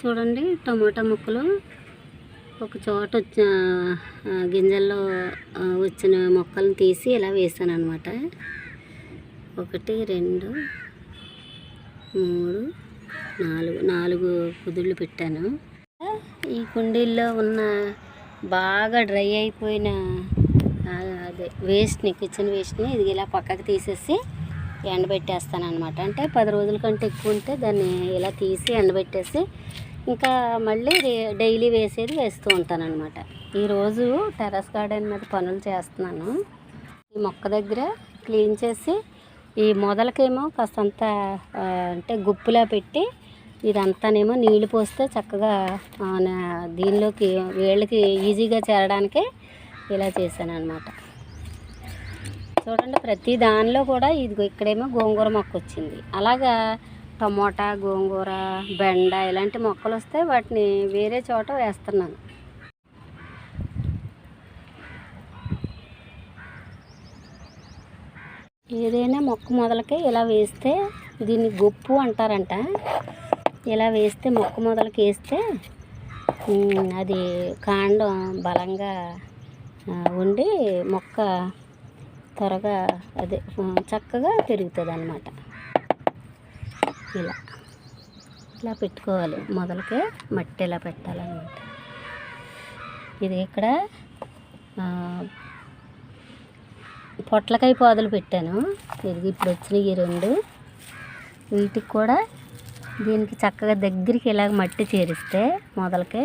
చూడండి టమాటా ముక్కలు. ఒక చోట వచ్చిన గింజల్లో వచ్చిన మొక్కలను తీసి ఇలా వేసాను అనమాట ఒకటి రెండు మూడు నాలుగు నాలుగు కుదుళ్ళు పెట్టాను. ఈ కుండీల్లో ఉన్న బాగా డ్రై అయిపోయిన అదే వేస్ట్ని కిచెన్ వేస్ట్ని ఇది ఇలా పక్కకి తీసేసి ఎండబెట్టేస్తాను అనమాట అంటే పది రోజుల కంటే ఎక్కువ ఉంటే దాన్ని ఇలా తీసి ఎండబెట్టేసి ఇంకా మళ్ళీ డైలీ వేసేది వేస్తూ ఉంటాను అనమాట ఈరోజు టెర్రస్ గార్డెన్ మీద పనులు చేస్తున్నాను. ఈ మొక్క దగ్గర క్లీన్ చేసి ఈ మొదలకేమో కాస్తంత అంటే గుప్పులా పెట్టి ఇదంతానేమో నీళ్ళు పోస్తే చక్కగా దీనిలోకి వేళ్ళకి ఈజీగా చేరడానికే ఇలా చేశాను అనమాట చూడండి ప్రతి దానిలో కూడా ఇది ఇక్కడేమో గోంగూర మొక్క వచ్చింది. అలాగా టమోటా గోంగూర బెండ ఇలాంటి మొక్కలు వస్తే వాటిని వేరే చోట వేస్తున్నాను. ఏదైనా మొక్క మొదలకి ఇలా వేస్తే దీన్ని గొప్పు అంటారంట. ఇలా వేస్తే మొక్క మొదలకి వేస్తే అది కాండం బలంగా ఉండి మొక్క త్వరగా అదే చక్కగా పెరుగుతుంది అన్నమాట ఇలా. ఇలా పెట్టుకోవాలి. మొదలకే మట్టి ఇలా పెట్టాలన్నమాట. ఇది ఇక్కడ పొట్లకాయ పాదులు పెట్టాను. ఇది ఇప్పుడు వచ్చినాయి ఈ రెండు. వీటికి కూడా దీనికి చక్కగా దగ్గరికి ఇలాగ మట్టి చేరిస్తే మొదలకే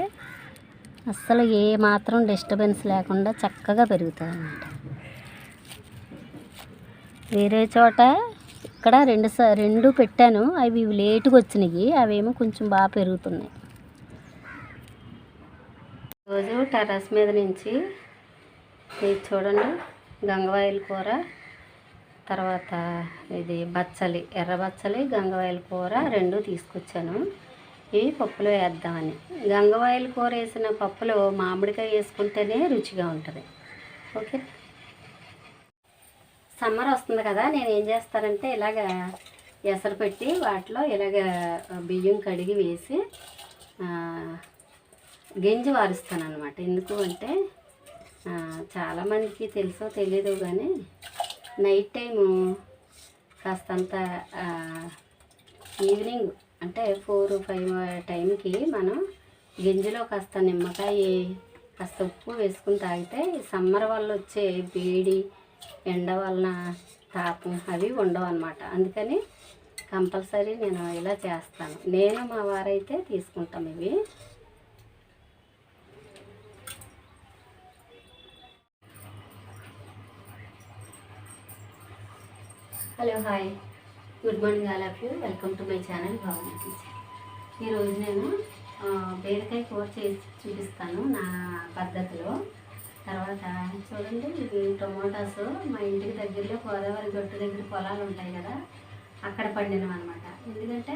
అస్సలు ఏ మాత్రం డిస్టర్బెన్స్ లేకుండా చక్కగా పెరుగుతుంది అన్నమాట వేరే చోట ఇక్కడ రెండు స రెండు పెట్టాను. అవి లేటుగా వచ్చినాయి. అవేమో కొంచెం బాగా పెరుగుతున్నాయి. రోజు టెర్రస్ మీద నుంచి ఇది చూడండి. గంగవాయిల కూర తర్వాత ఇది బచ్చలి ఎర్ర బచ్చలి గంగవాయిల కూర రెండు తీసుకొచ్చాను. ఇవి పప్పులో వేద్దామని. గంగవాయిల కూర వేసిన పప్పులో మామిడికాయ వేసుకుంటేనే రుచిగా ఉంటుంది. ఓకే? సమ్మర్ వస్తుంది కదా నేను ఏం చేస్తానంటే ఇలాగ ఎసరు పెట్టి వాటిలో ఇలాగ బియ్యం కడిగి వేసి గింజ వారుస్తాను అనమాట ఎందుకు అంటే చాలామందికి తెలుసో తెలీదు కానీ నైట్ టైము కాస్తంత ఈవినింగ్ అంటే ఫోర్ ఫైవ్ టైంకి మనం గింజలో కాస్త నిమ్మకాయ కాస్త ఉప్పు వేసుకుని తాగితే సమ్మర్ వల్ల వచ్చే వేడి ఎండ వలన తాపం అవి ఉండవు అనమాట అందుకని కంపల్సరీ నేను ఇలా చేస్తాను. నేను మా వారైతే తీసుకుంటాం ఇవి. Hello hi. Good morning all of you. Welcome to my channel Bhavana kitchen. ఈరోజు నేను బీరకాయ కూర చేసి చూపిస్తాను నా పద్ధతిలో. తర్వాత చూడండి ఇది టొమాటోస్ మా ఇంటికి దగ్గరలో గోదావరి గట్టు దగ్గర పొలాలు ఉంటాయి కదా అక్కడ పండినవి అనమాట ఎందుకంటే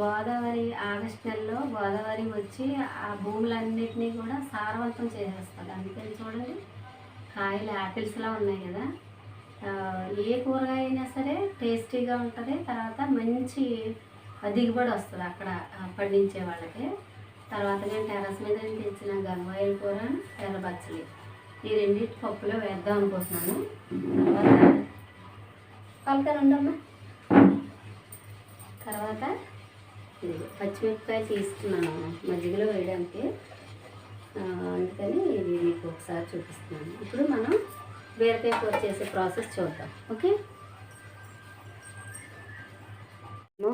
గోదావరి ఆగస్ట్ నెలలో గోదావరి వచ్చి ఆ భూములన్నిటినీ కూడా సారవంతం చేసేస్తుంది. అందుకని చూడండి కాయలు యాపిల్స్లా ఉన్నాయి కదా. ఏ కూరగాయ అయినా సరే టేస్టీగా ఉంటుంది తర్వాత మంచి దిగుబడి వస్తుంది అక్కడ పండించే వాళ్ళకి. తర్వాత నేను టెరస్ మీద తెచ్చిన గంగవాయిల కూర ఎర్రబచ్చలి. ఈ రెండింటి పప్పులో వేద్దాం అనుకుంటున్నాను. తర్వాత పలకలు ఉండమ్మా తర్వాత ఇది పచ్చిమిరపకాయ తీసుకున్నాను మజ్జిగలో వేయడానికి. అందుకని ఇది మీకు ఒకసారి చూపిస్తున్నాను. ఇప్పుడు మనం బీరకాయ కూర చేసే ప్రాసెస్ చూద్దాం ఓకే?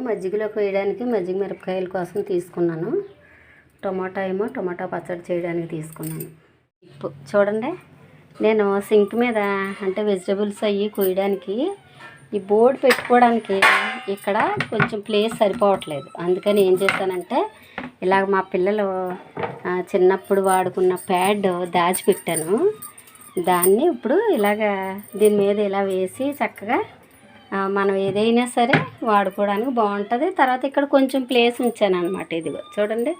మజ్జిగలోకి వేయడానికి మజ్జిగ మిరపకాయల కోసం తీసుకున్నాను. టొమాటో ఏమో టొమాటో పచ్చడి చేయడానికి తీసుకున్నాను. చూడండి. నేను సింక్ మీద అంటే వెజిటబుల్స్ అవి కొయ్యడానికి ఈ బోర్డు పెట్టుకోవడానికి ఇక్కడ కొంచెం ప్లేస్ సరిపోవట్లేదు. అందుకని ఏం చేశానంటే ఇలాగ మా పిల్లలు చిన్నప్పుడు వాడుకున్న ప్యాడ్ దాచిపెట్టాను. దాన్ని ఇప్పుడు ఇలాగ దీని మీద ఇలా వేసి చక్కగా మనం ఏదైనా సరే వాడుకోవడానికి బాగుంటుంది. తర్వాత ఇక్కడ కొంచెం ప్లేస్ ఉంచాను అనమాట ఇదిగో. చూడండి.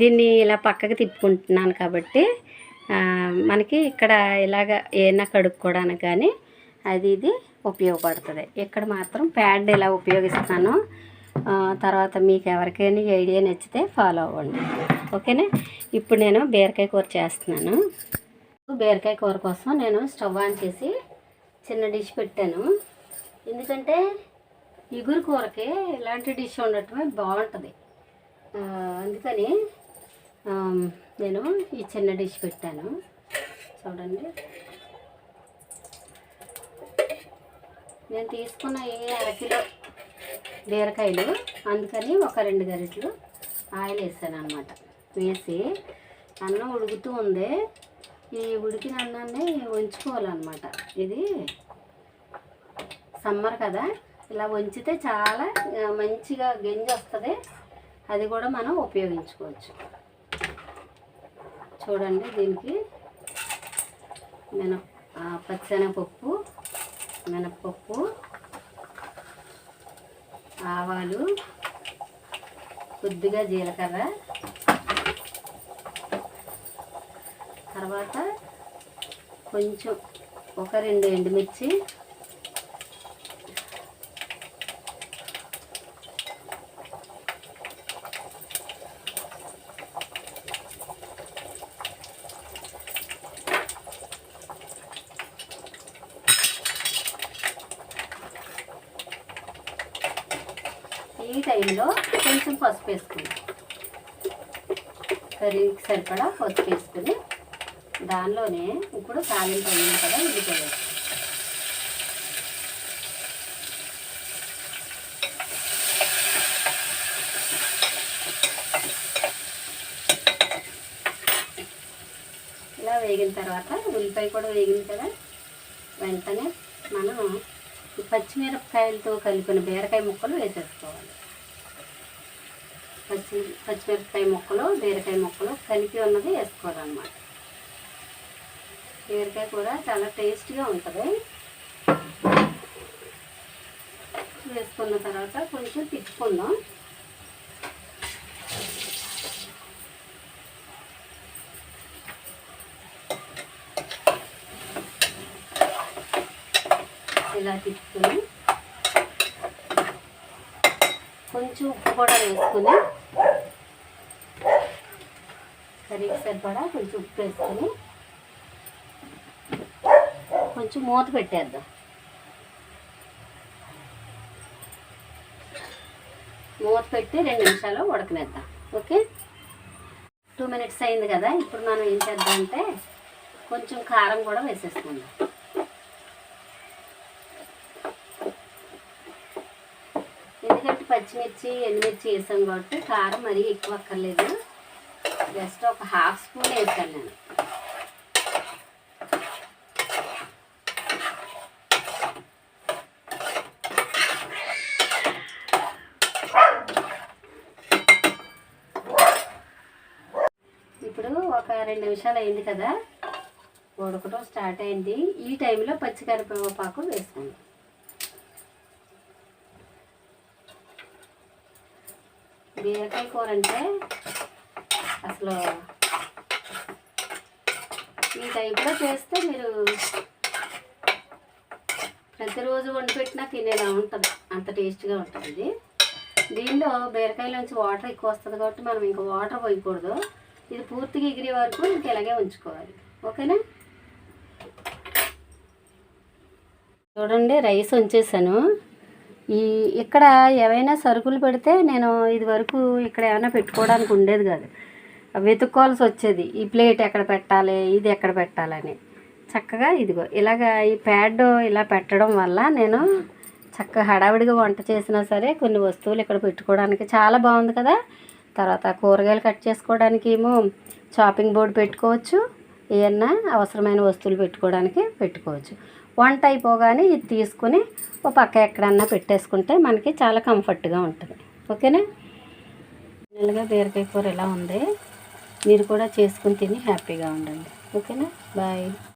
దీన్ని ఇలా పక్కకి తిప్పుకుంటున్నాను కాబట్టి మనకి ఇక్కడ ఇలాగ ఏమైనా కడుక్కోవడానికి కానీ అది ఇది ఉపయోగపడుతుంది. ఇక్కడ మాత్రం ప్యాడ్ ఇలా ఉపయోగిస్తాను. తర్వాత మీకు ఎవరికైనా ఐడియా నచ్చితే ఫాలో అవ్వండి. ఓకేనా? ఇప్పుడు నేను బీరకాయ కూర చేస్తున్నాను. బీరకాయ కూర కోసం నేను స్టవ్ ఆన్ చేసి చిన్న డిష్ పెట్టాను. ఎందుకంటే ఇగురు కూరకి ఇలాంటి డిష్ ఉండటమే బాగుంటుంది. అందుకని నేను ఈ చిన్న డిష్ పెట్టాను. చూడండి. నేను తీసుకున్న ఈ అరకిలో బీరకాయలు అందుకని ఒక రెండు గరిట్లు ఆయిల్ వేసాను అనమాట వేసి అన్నం ఉడుకుతూ ఉంది. ఈ ఉడికిన అన్నాన్ని ఉంచుకోవాలన్నమాట ఇది సమ్మర్ కదా ఇలా ఉంచితే చాలా మంచిగా గింజ వస్తుంది అది కూడా మనం ఉపయోగించుకోవచ్చు. చూడండి దీనికి మిన పచ్చనపప్పు మినప్పప్పు ఆవాలు కొద్దిగా జీలకర్ర తర్వాత కొంచెం ఒక రెండు ఎండుమిర్చి టైంలో కొంచెం పసుపు వేసుకుందాం. కర్రీకి సరిపడా పసుపు వేసుకుని దానిలోనే ఇప్పుడు కాలింపు అయింది కదా ఉల్లిపాయలు ఇలా వేగిన తర్వాత ఉల్లిపాయ కూడా వేగింది కదా వెంటనే మనం పచ్చిమిరపకాయలతో కలిపిన బీరకాయ ముక్కలు వేసేసుకోవాలి. పచ్చి పచ్చిమిరపకాయ ముక్కలు బీరకాయ ముక్కలు కలిపి ఉన్నది వేసుకోవాలన్నమాట. బీరకాయ కూడా చాలా టేస్ట్గా ఉంటుంది. వేసుకున్న తర్వాత కొంచెం తిప్పుకుందాం. ఇలా తిప్పుకుని కొంచెం ఉప్పు కూడా వేసుకుని కర్రీకి సరిపడా కొంచెం ఉప్పు వేసుకొని కొంచెం మూత పెట్టేద్దాం. మూత పెట్టి రెండు నిమిషాలు ఉడకనేద్దాం. ఓకే? టూ మినిట్స్ అయింది కదా ఇప్పుడు మనం ఏం చేద్దామంటే కొంచెం కారం కూడా వేసేసుకుందాం. ఎందుకంటే పచ్చిమిర్చి ఎండుమిర్చి వేసాం కాబట్టి కారం మరీ ఎక్కువ అక్కర్లేదు. జస్ట్ ఒక హాఫ్ స్పూన్ వేసాను నేను. ఇప్పుడు ఒక రెండు నిమిషాలు అయింది కదా ఉడకటం స్టార్ట్ అయింది. ఈ టైంలో పచ్చికరివేపాకు వేసుకోండి బీరకాయ కూర అంటే అసలు ఈ టైప్లో చేస్తే మీరు ప్రతిరోజు వండి పెట్టినా తినేలా ఉంటుంది. అంత టేస్ట్గా ఉంటుంది దీనిలో బీరకాయలోంచి వాటర్ ఎక్కువ వస్తుంది కాబట్టి మనం ఇంకా వాటర్ పోయకూడదు. ఇది పూర్తిగా ఎగిరే వరకు ఇంక ఇలాగే ఉంచుకోవాలి. ఓకేనా? చూడండి రైస్ ఉంచేసాను. ఈ ఇక్కడ ఏవైనా సరుకులు పెడితే నేను ఇది వరకు ఇక్కడ ఏమైనా పెట్టుకోవడానికి ఉండేది కాదు. వెతుక్కోవాల్సి వచ్చేది ఈ ప్లేట్ ఎక్కడ పెట్టాలి? ఇది ఎక్కడ పెట్టాలని. చక్కగా ఇదిగో ఇలాగ ఈ ప్యాడ్ ఇలా పెట్టడం వల్ల నేను చక్కగా హడావిడిగా వంట చేసినా సరే కొన్ని వస్తువులు ఇక్కడ పెట్టుకోవడానికి చాలా బాగుంది కదా. తర్వాత కూరగాయలు కట్ చేసుకోవడానికి ఏమో చాపింగ్ బోర్డు పెట్టుకోవచ్చు. ఏమన్నా అవసరమైన వస్తువులు పెట్టుకోవడానికి పెట్టుకోవచ్చు. వంట అయిపోగానే ఇది తీసుకుని ఓ పక్క ఎక్కడన్నా పెట్టేసుకుంటే మనకి చాలా కంఫర్ట్గా ఉంటుంది. ఓకేనా? బీరకాయ కూర ఇలా ఉంది. మీరు కూడా చేసుకుని తిని హ్యాపీగా ఉండండి. ఓకేనా? బాయ్.